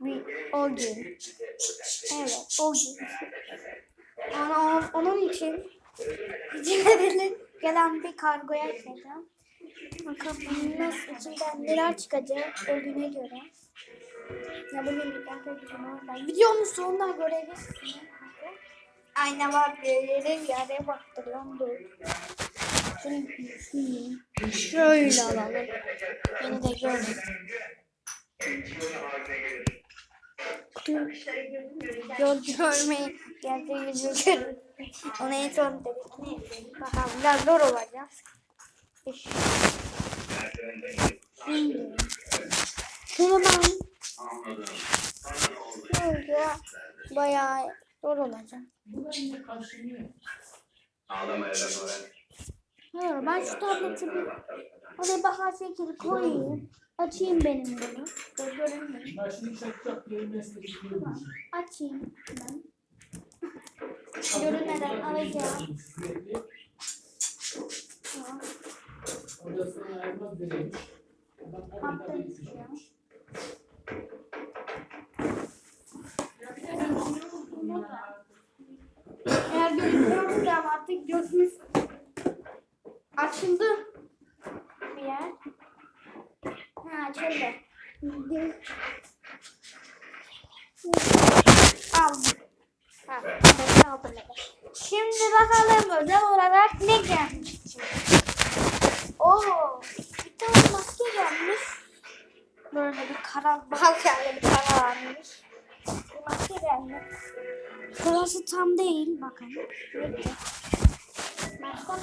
bir o gün. Evet o gün. Ona, onun için içine gelen bir kargoya açacağım. Bakalım nasıl içinden neler çıkacak o güne göre. Ya bu bir ben videonun sonuna görebilirsiniz. Ayna var bir yere baktırıyorum dur. Şunu, şöyle alalım. Beni de görün. Yol görmeyi yüzü görün. Onu en son dedik. Bakalım biraz zor olacak. Şimdi. Şunu ben şöyle bayağı zor olacak. Hayır ben şu tableti bir oraya bahar şekeri koyayım. Açayım benim bunu. Görünmüyor. Başını çakacak meslek Tamam. Açayım ben. Görünmeden alacağım. Tamam. odasına ayrılmaz direkt. Adam o kadar Attım şuraya. Eğer görünmüyorsa artık gözümüz açıldı. Bir yer. Ha açıldı. Aldım. Ha, aldım. Şimdi bakalım özel olarak ne gelmiş. Oo, bir tane maske gelmiş. Böyle bir kara bal yani bir kara. Bir maske gelmiş. Burası tam değil bakın. Ne var?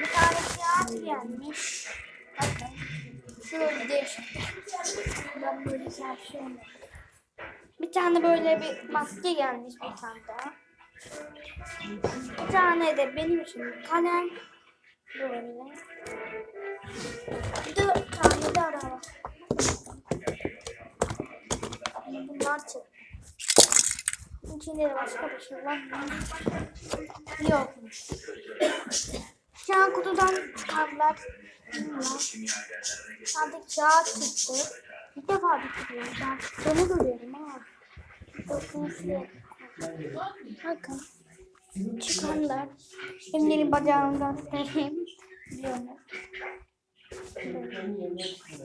Bir tane kağıt gelmiş. Şöyle değişik. Ben böyle çalışıyorum. Bir tane böyle bir maske gelmiş bir tane daha. Bir tane de benim için kalem. Böyle. Dört tane de araba. Bunlar çıktı. İçinde de başka bir şey var mı? Yokmuş. Şu an kutudan çıkanlar bunlar. Sadece kağıt çıktı. Bir defa bitiriyor. Ben sonu görüyorum ha. Bakın. Çıkanlar. Emine'nin bacağından sereyim. Biliyorum.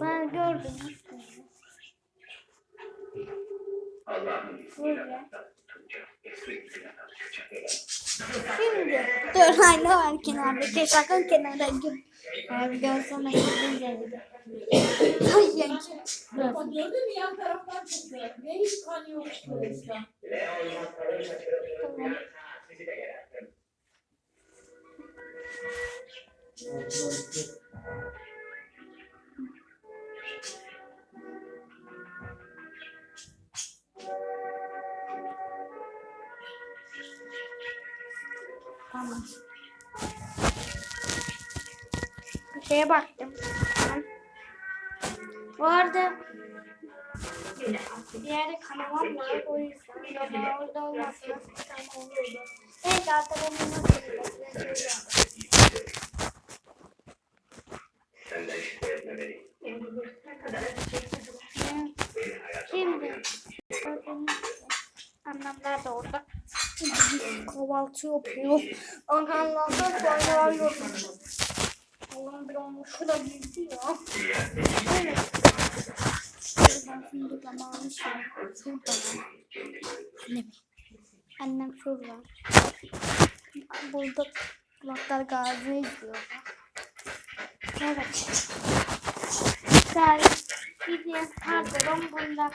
Ben gördüm. Böyle. Şimdi dur ayna var kenarda. Sakın kenara gir. Abi görsene gidince. Ay ya. Bak gördün mü yan taraftan çıktı. Ne hiç kan yok işte. Tamam. Tamam. Bir şeye baktım. Tamam. Bu arada bir yerde kanaman var o yüzden. Ama orada olmazsa tamam olurdu. Evet zaten onu nasıl Şimdi annemler de orada kahvaltı yapıyor. Annemler de bayrağı yapıyor. Allah'ım bir olmuş da bildi ya. Evet. Ben şimdi zamanı şey. Şurada var. Ne? Annem şurada. Burada kulaklar gazi izliyor. Evet. Güzel. Bir de pardon bunda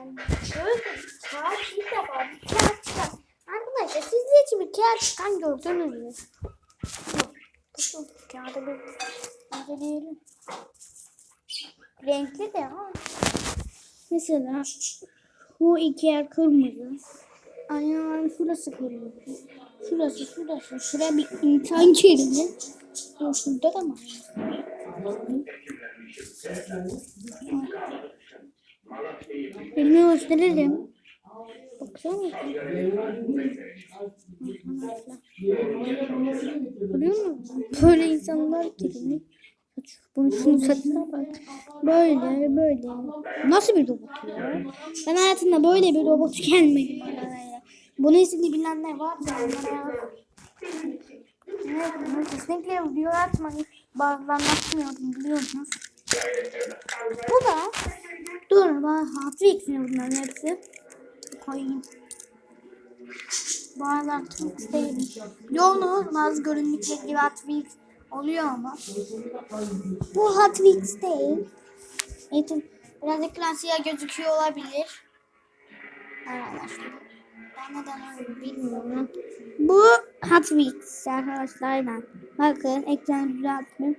eee Böyle kağıt bir defa bir kağıt çıkan. Arkadaşlar siz de hiç bir kağıt çıkan gördünüz mü? Bakın kağıdı bir inceleyelim. Renkli de ha. Mesela bu iki yer kırmızı. Ayağın şurası kırmızı. Şurası şurası. Şuraya bir insan girdi. Şurada da mı? Elimi gösterelim. Baksana. Görüyor musun? Böyle insanlar girmiş. Bunun şunun saçına bak. Böyle böyle. Nasıl bir robot ya? Ben hayatımda böyle bir robot gelmedim. Bunun ismini bilenler varsa onlara Evet, bunu kesinlikle video atmayın. Bazılarını atmıyordum biliyorsunuz. Bu da dur ben Hot Wheels'in bunların hepsi. Koyayım. Hot Wheels değil. Yolunu bazı görünmekle gibi Wheels oluyor ama. Bu Wheels değil. Evet, birazcık klasiğe gözüküyor olabilir. Arkadaşlar. Ben neden öyle bilmiyorum. Bu Hot Wheels arkadaşlar. ben. Bakın ekranı düzelttim.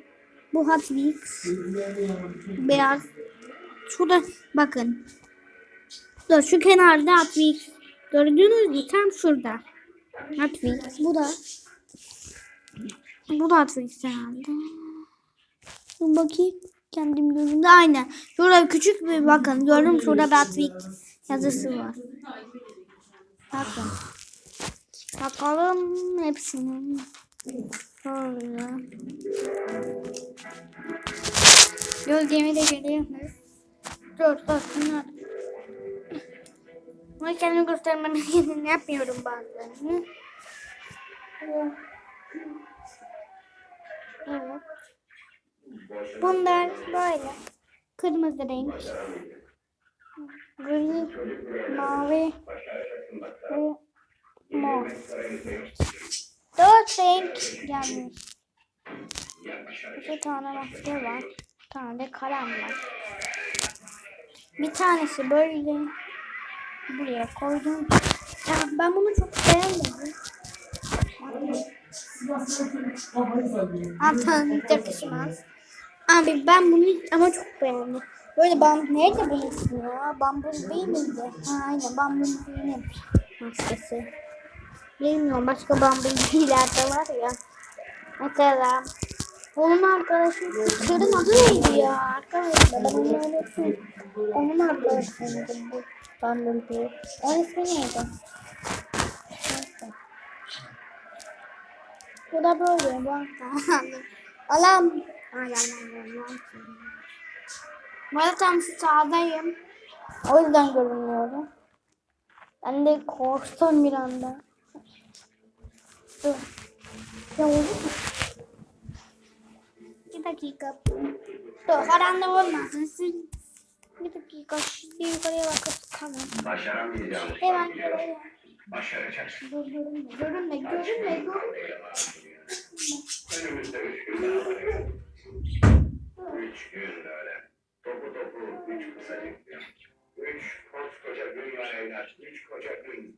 Bu Hot Wheels. Beyaz. Şurada bakın. Dur şu kenarda Wheels. Gördünüz mü? Tam şurada. Wheels. Bu da. Bu da Wheels herhalde. Dur bakayım. Kendim gözümde aynen. Şurada küçük bir bakın. Gördün mü? Şurada bir Wheels yazısı var. Bakın. Bakalım hepsini. Şöyle. Gölgemi de görüyorsunuz. Bunlar. Ama kendimi göstermem için yapmıyorum bazen. Evet. Bunlar böyle. Kırmızı renk. Gri, mavi ve mor. Dört renk gelmiş. Bir tane maske var. Bir tane de kalem var. Bir tanesi böyle buraya koydum. Ya ben bunu çok beğenmedim. Altın yakışmaz. Abi ben bunu ama çok beğendim. Böyle bam nerede ismi ya? Bumblebee miydi? Ha, aynen Bumblebee'nin maskesi. Bilmiyorum başka Bumblebee'ler de var ya. Mesela onun arkadaşı kızların adı neydi ya? Arkadaşlar ben onu. Onun arkadaşıydı bu Bumblebee. Onun ismi neydi? Neyse. Bu da böyle bak. Alam. Alam. Bu arada tam şu sağdayım. O yüzden görünmüyorum. Ben de korktum bir anda. Dur. Ya olur mu? Bir dakika. Dur karanlık olmasın. Siz bir dakika. Bir yukarıya bakıp tamam. Başaramayacağım. Hemen göreyim. Başaracaksın. Görünme. Görünme. Görünme. Görünme. Önümüzde üç gün daha var. Üç gün öyle. Topu topu üç kısacık. Üç koskoca gün var evlat. Üç koca gün.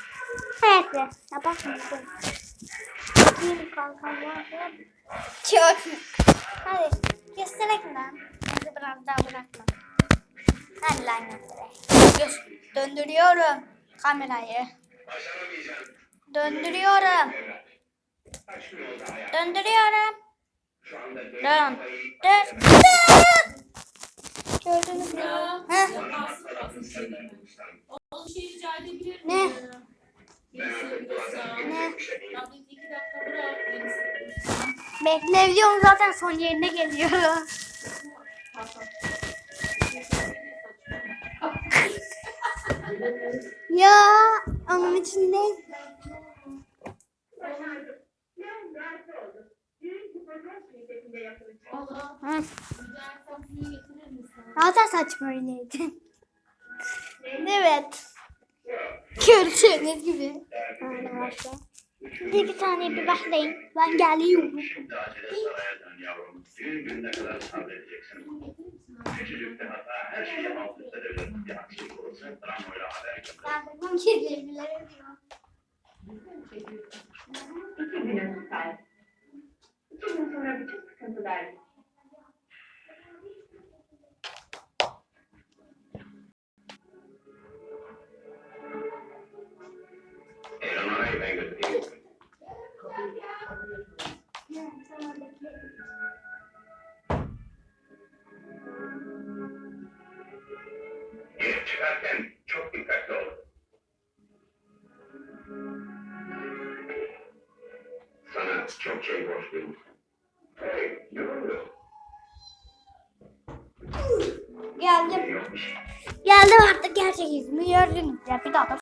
Neyse. Yapalım. Bir kalkan var. Çok. Hadi. Gösterek lan. Hadi biraz daha bırakma. Hadi lan gösterek. Döndürüyorum kamerayı. Döndürüyorum. Döndürüyorum. Dön. Dön. Dur. Gördünüz mü? Ya, Ne? Ne? Bekle videom zaten son yerine geliyor. Ya onun içinde. Zaten saçma öyleydi. evet. Gördüğünüz gibi. Bir, bir tane bir bekleyin. Ben geliyorum. Şimdi acele saraya dön yavrum. Bir gün ne kadar sabredeceksin? Küçücük bir hata her şeyi alt üst edebilir. Bir aksilik olursa travmayla haber getirir. Ben bilmem ki birbirleri diyor. İki günün say. İki gün sonra bütün sıkıntılar Çıkarken çok dikkatli ol. Sana çok şey borçluyum. Hey, ne oldu? Geldim. Geldim artık gerçek yüzümü gördünüz ya bir daha da